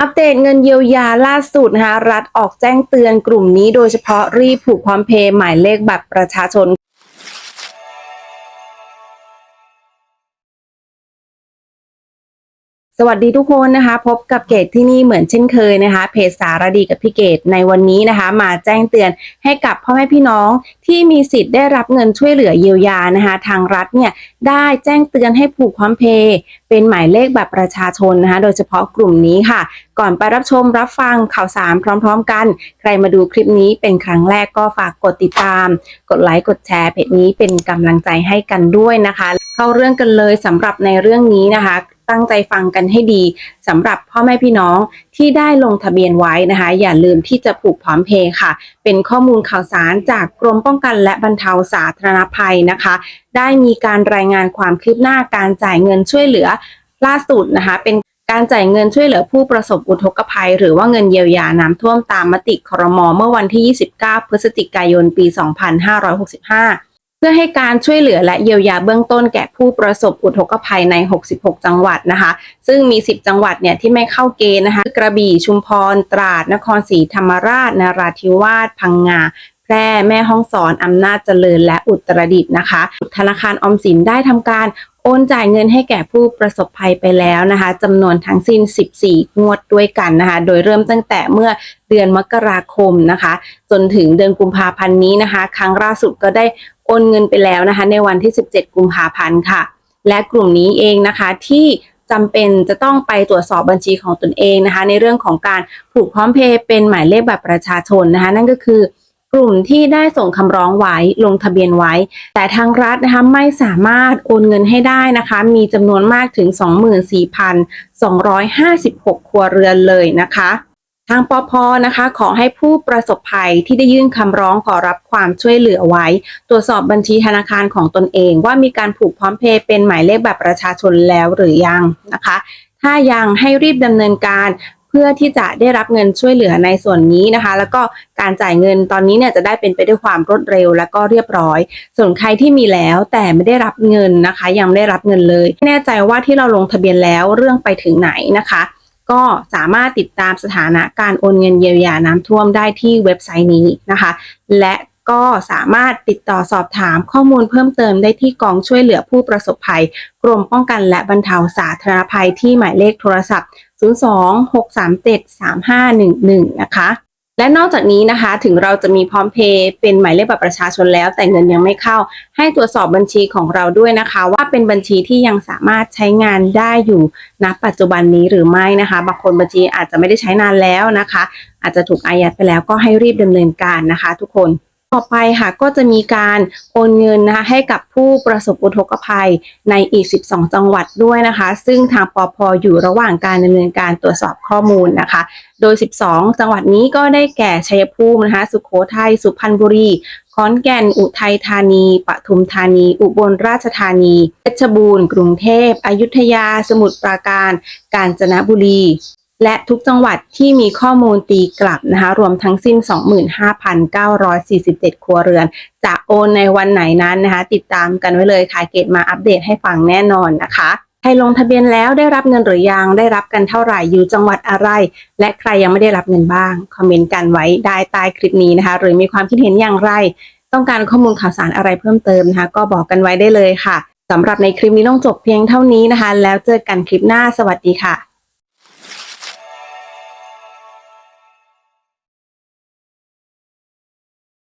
อัปเดตเงินเยียวยาล่าสุดนะคะรัฐออกแจ้งเตือนกลุ่มนี้โดยเฉพาะรีบผูกความเพย์หมายเลขบัตรประชาชน สวัสดีทุกคนนะคะ พบกับเกตที่นี่เหมือนเช่นเคยนะคะ เพจสารดีกับพี่เกตในวันนี้นะคะ มาแจ้งเตือนให้กับพ่อแม่พี่น้องที่มีสิทธิ์ได้รับเงินช่วยเหลือเยียวยานะคะ ทางรัฐเนี่ยได้แจ้งเตือนให้ผูกความเพย์เป็นหมายเลขบัตรประชาชนนะคะ โดยเฉพาะกลุ่มนี้ค่ะ ก่อนไปรับชมรับฟังข่าวสารพร้อม ๆ กัน ใครมาดูคลิปนี้เป็นครั้งแรกก็ฝากกดติดตาม กดไลค์กดแชร์เพจนี้เป็นกำลังใจให้กันด้วยนะคะ เข้าเรื่องกันเลยสำหรับในเรื่องนี้นะคะ ตั้งใจฟังกันให้ดีสำหรับพ่อแม่พี่น้องที่ได้ลงทะเบียนไว้นะคะ อย่าลืมที่จะผูกพร้อมเพย์ค่ะ เป็นข้อมูลข่าวสารจากกรมป้องกันและบรรเทาสาธารณภัยนะคะ ได้มีการรายงานความคืบหน้าการจ่ายเงินช่วยเหลือล่าสุดนะคะ เป็นการจ่ายเงินช่วยเหลือผู้ประสบอุทกภัย หรือว่าเงินเยียวยาน้ำท่วมตามมติครม เมื่อวันที่ 29 พฤศจิกายน ปี 2565 เพื่อให้การช่วยเหลือและเยียวยาเบื้องต้นแก่ผู้ประสบอุทกภัยใน 66 จังหวัดนะคะ ซึ่งมี 10 จังหวัดเนี่ยที่ไม่เข้าเกณฑ์นะคะกระบี่ชุมพร ตราด นครศรีธรรมราชนราธิวาสพังงาแพร่แม่ฮ่องสอน อำนาจเจริญและอุตรดิตถ์นะคะ ธนาคารออมสินได้ทำการโอนจ่ายเงินให้แก่ผู้ประสบภัยไปแล้วนะคะจำนวนทั้งสิ้น 14 งวดด้วยกันนะคะ โดยเริ่มตั้งแต่เมื่อเดือนมกราคมนะคะ จนถึงเดือนกุมภาพันธ์นี้นะคะ ครั้งล่าสุดก็ได้ โอนเงินไปแล้วนะคะ ในวันที่ 17 กุมภาพันธ์ค่ะ และกลุ่มนี้เองนะคะที่จำเป็นจะต้องไปตรวจสอบบัญชีของตนเองนะคะ ในเรื่องของการผูกพร้อมเพย์เป็นหมายเลขบัตรประชาชนนะคะ นั่นก็คือกลุ่มที่ได้ส่งคำร้องไว้ลงทะเบียนไว้ แต่ทางรัฐนะคะไม่สามารถโอนเงินให้ได้นะคะ มีจำนวนมากถึง 24,256 ครัวเรือนเลยนะคะ ทางปอพนะคะ ขอให้ผู้ประสบภัยที่ได้ยื่นคำร้องขอรับความช่วยเหลือไว้ ตรวจสอบบัญชีธนาคารของตนเอง ว่ามีการผูกพร้อมเพย์เป็นหมายเลขแบบประชาชนแล้วหรือยังนะคะ ถ้ายังให้รีบดำเนินการเพื่อที่จะได้รับเงินช่วยเหลือในส่วนนี้นะคะ แล้วก็การจ่ายเงินตอนนี้เนี่ยจะได้เป็นไปด้วยความรวดเร็วและก็เรียบร้อย ส่วนใครที่มีแล้วแต่ไม่ได้รับเงินนะคะ ยังไม่ได้รับเงินเลย แน่ใจว่าที่เราลงทะเบียนแล้วเรื่องไปถึงไหนนะคะ ก็สามารถติดตามสถานะการโอนเงินเยียวยาน้ำท่วมได้ที่เว็บไซต์นี้นะคะ และก็สามารถติดต่อสอบถามข้อมูลเพิ่มเติมได้ที่กองช่วยเหลือผู้ประสบภัย กรมป้องกันและบรรเทาสาธารณภัยที่หมายเลขโทรศัพท์ 02-637-3511 นะคะ และนอกจากนี้นะคะ ถึงเราจะมีพร้อมเพย์เป็นหมายเลขบัตรประชาชนแล้ว แต่เงินยังไม่เข้า ให้ตรวจสอบบัญชีของเราด้วยนะคะ ว่าเป็นบัญชีที่ยังสามารถใช้งานได้อยู่ณปัจจุบันนี้หรือไม่นะคะบางคนบัญชีอาจจะไม่ได้ใช้นานแล้วนะคะ อาจจะถูกอายัดไปแล้วก็ให้รีบดำเนินการนะคะ ทุกคน ต่อไปค่ะก็จะมีการโอนเงินนะคะให้กับผู้ประสบอุทกภัยในอีก 12 จังหวัดด้วยนะคะ ซึ่งทางปอพอยู่ระหว่างการดำเนินการตรวจสอบข้อมูลนะคะ โดย 12 จังหวัดนี้ก็ได้แก่ชัยภูมินะคะ สุขโขทัยสุพรรณบุรีขอนแก่น อุทัยธานีปทุมธานี อุบลราชธานีเพชรบูรณ์ กรุงเทพอยุธยา สมุทรปราการ กาญจนบุรี และทุกจังหวัดที่มีข้อมูลตีกลับนะคะ รวมทั้งสิ้น 25,947 ครัวเรือน จะโอนในวันไหนนั้นนะคะ ติดตามกันไว้เลยค่ะ เกตมาอัปเดตให้ฟังแน่นอนนะคะใครลงทะเบียนแล้วได้รับเงินหรือยัง ได้รับกันเท่าไหร่อยู่จังหวัดอะไร และใครยังไม่ได้รับเงินบ้าง คอมเมนต์กันไว้ได้ใต้คลิปนี้นะคะ หรือมีความคิดเห็นอย่างไร ต้องการข้อมูลข่าวสารอะไรเพิ่มเติมนะคะ ก็บอกกันไว้ได้เลยค่ะสำหรับในคลิปนี้ต้องจบเพียงเท่านี้นะคะ แล้วเจอกันคลิปหน้าสวัสดีค่ะ